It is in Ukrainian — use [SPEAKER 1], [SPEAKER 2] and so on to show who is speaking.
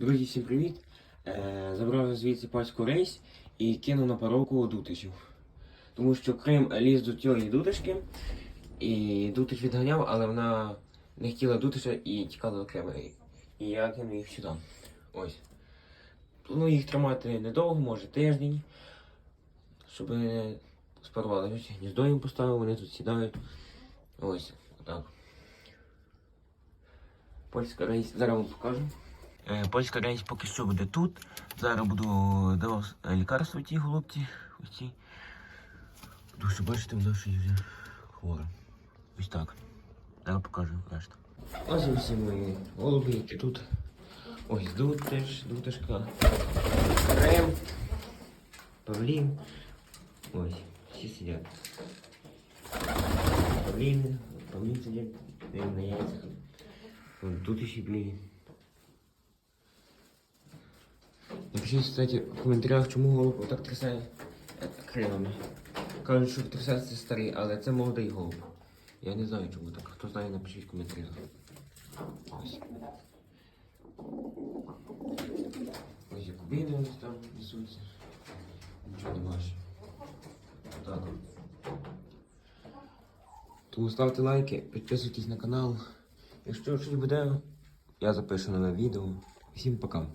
[SPEAKER 1] Друзі, всім привіт! Е, забрав звідси пачку рейс і кинув на паровку дутичів. Тому що Крим ліз до цієї дутишки, і дутич відганяв, але вона не хотіла дутича і тікала до Крима. І- я кинув їх сюди. Ось. Ну, їх тримати недовго, може тиждень, щоб спарвали. Ось Гніздо їм поставив, вони тут сідають. Ось, отак. Польська рейс, зараз вам покажу. Е, Польська рейс поки що буде тут. Зараз буду давати лікарство тій голубці. Ось ці. Що бачите, вона ще вже хвора. Ось так. Зараз покажу решту. Ось всі мої голуби, які тут. Ось тут теж, дутишка. Крем. Павлін. Ось, всі сидять. Павлін, Павлін сидять, на яйцях. Тут ще блін. Напишіть, кстати, в коментарях, чому голуб так трясає е, крилами. Кажуть, що трясеться старий, але це молодий голуб. Я не знаю, чому так. Хто знає, напишіть в коментарях. Ось. Ось кубіни ось там несуться. Нічого не бачу. Так. Тому ставте лайки, підписуйтесь на канал. Якщо щось буде, я запишу нове відео. Всім пока.